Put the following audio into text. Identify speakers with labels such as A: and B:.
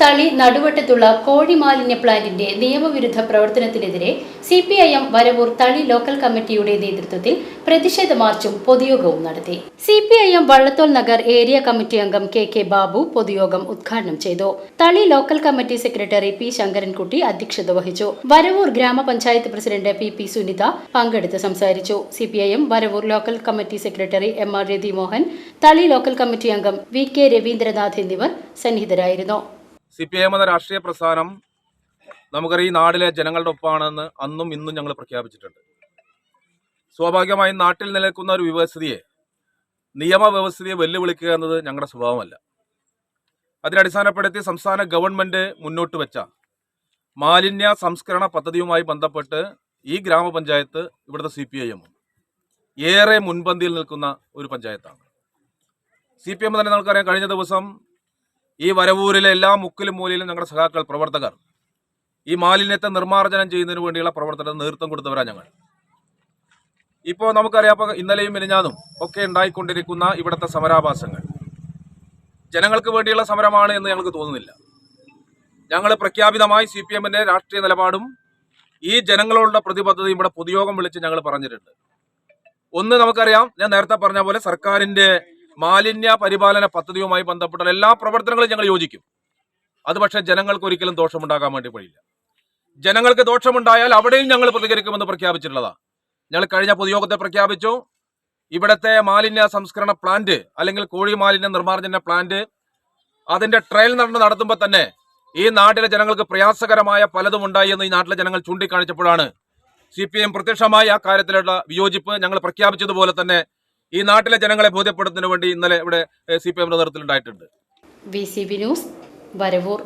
A: Thali നടുവട്ടത്തുള്ള കോഴി മാലിന്യ പ്ലാന്റിന്റെ നിയമവിരുദ്ധ പ്രവർത്തനത്തിനെതിരെ C P I M Varavoor Thali local കമ്മിറ്റിയുടെ നേതൃത്വത്തിൽ പ്രതിഷേധ മാർച്ചും പൊതുയോഗവും നടത്തി. C P I M Vallathol Nagar area committee അംഗം കെ കെ ബാബു പൊതുയോഗം ഉദ്ഘാടനം ചെയ്തു. Thali local committee secretary P Sankarankutty അധ്യക്ഷത വഹിച്ചു. വരവൂർ ഗ്രാമപഞ്ചായത്ത് പ്രസിഡന്റ് പി പി സുനിത പങ്കെടുത്ത് സംസാരിച്ചു. C P I M Varavoor local committee secretary M R Rathimohan Thali local committee അംഗം വി കെ രവീന്ദ്രനാഥ് എന്നിവർ സന്നിഹിതരായിരുന്നു.
B: സി പി എം എന്ന രാഷ്ട്രീയ പ്രസ്ഥാനം നമുക്കറിയാം ഈ നാടിലെ ജനങ്ങളുടെ ഒപ്പമാണെന്ന് അന്നും ഇന്നും ഞങ്ങൾ പ്രഖ്യാപിച്ചിട്ടുണ്ട്. സ്വാഭാവികമായും നാട്ടിൽ നിലനിൽക്കുന്ന ഒരു വ്യവസ്ഥിതിയെ നിയമവ്യവസ്ഥിതിയെ വെല്ലുവിളിക്കുക എന്നത് ഞങ്ങളുടെ സ്വഭാവമല്ല. അതിനടിസ്ഥാനപ്പെടുത്തി സംസ്ഥാന ഗവൺമെന്റ് മുന്നോട്ട് വെച്ച മാലിന്യ സംസ്കരണ പദ്ധതിയുമായി ബന്ധപ്പെട്ട് ഈ ഗ്രാമപഞ്ചായത്ത് ഇവിടുത്തെ സി പി ഐ ഏറെ മുൻപന്തിയിൽ നിൽക്കുന്ന ഒരു പഞ്ചായത്താണ്. സി പി എം തന്നെ നമുക്കറിയാം കഴിഞ്ഞ ദിവസം ഈ വരവൂരിലെ എല്ലാ മുക്കിലും മൂലയിലും ഞങ്ങളുടെ സഹാക്കൾ പ്രവർത്തകർ. ഈ മാലിന്യത്തെ നിർമ്മാർജനം ചെയ്യുന്നതിന് വേണ്ടിയുള്ള പ്രവർത്തനത്തിന് നേതൃത്വം കൊടുത്തവരാണ് ഞങ്ങൾ. ഇപ്പോൾ നമുക്കറിയാം അപ്പോൾ ഇന്നലെയും മിനിഞ്ഞാന്നും ഒക്കെ ഉണ്ടായിക്കൊണ്ടിരിക്കുന്ന ഇവിടുത്തെ സമരാഭാസങ്ങൾ. ജനങ്ങൾക്ക് വേണ്ടിയുള്ള സമരമാണ് എന്ന് ഞങ്ങൾക്ക് തോന്നുന്നില്ല. ഞങ്ങൾ പ്രഖ്യാപിതമായി സി പി എമ്മിന്റെ രാഷ്ട്രീയ നിലപാടും ഈ ജനങ്ങളോടുള്ള പ്രതിബദ്ധതയും ഇവിടെ പൊതുയോഗം വിളിച്ച് ഞങ്ങൾ പറഞ്ഞിട്ടുണ്ട്. ഒന്ന് നമുക്കറിയാം ഞാൻ നേരത്തെ പറഞ്ഞ പോലെ സർക്കാരിന്റെ മാലിന്യ പരിപാലന പദ്ധതിയുമായി ബന്ധപ്പെട്ട എല്ലാ പ്രവർത്തനങ്ങളും ഞങ്ങൾ യോജിക്കും. അത് പക്ഷേ ജനങ്ങൾക്ക് ഒരിക്കലും ദോഷമുണ്ടാകാൻ വേണ്ടി കഴിയില്ല ജനങ്ങൾക്ക് ദോഷമുണ്ടായാൽ അവിടെയും ഞങ്ങൾ പ്രതികരിക്കുമെന്ന് പ്രഖ്യാപിച്ചിട്ടുള്ളതാണ് ഞങ്ങൾ കഴിഞ്ഞ പൊതുയോഗത്തെ പ്രഖ്യാപിച്ചു. ഇവിടുത്തെ മാലിന്യ സംസ്കരണ പ്ലാന്റ് അല്ലെങ്കിൽ കോഴി മാലിന്യ നിർമ്മാർജന പ്ലാന്റ് അതിന്റെ ട്രയൽ നടന്ന് നടത്തുമ്പോൾ തന്നെ ഈ നാട്ടിലെ ജനങ്ങൾക്ക് പ്രയാസകരമായ പലതും ഉണ്ടായി എന്ന് ഈ നാട്ടിലെ ജനങ്ങൾ ചൂണ്ടിക്കാണിച്ചപ്പോഴാണ് സി പി എം പ്രത്യക്ഷമായി ആ കാര്യത്തിലുള്ള വിയോജിപ്പ് ഞങ്ങൾ പ്രഖ്യാപിച്ചതുപോലെ തന്നെ ഈ നാട്ടിലെ ജനങ്ങളെ ബോധ്യപ്പെടുത്തുന്നതിന് വേണ്ടി ഇന്നലെ ഇവിടെ സി പി എം നേതൃത്വത്തിൽ ഉണ്ടായിട്ടുണ്ട്.
A: ന്യൂസ് വരവൂർ.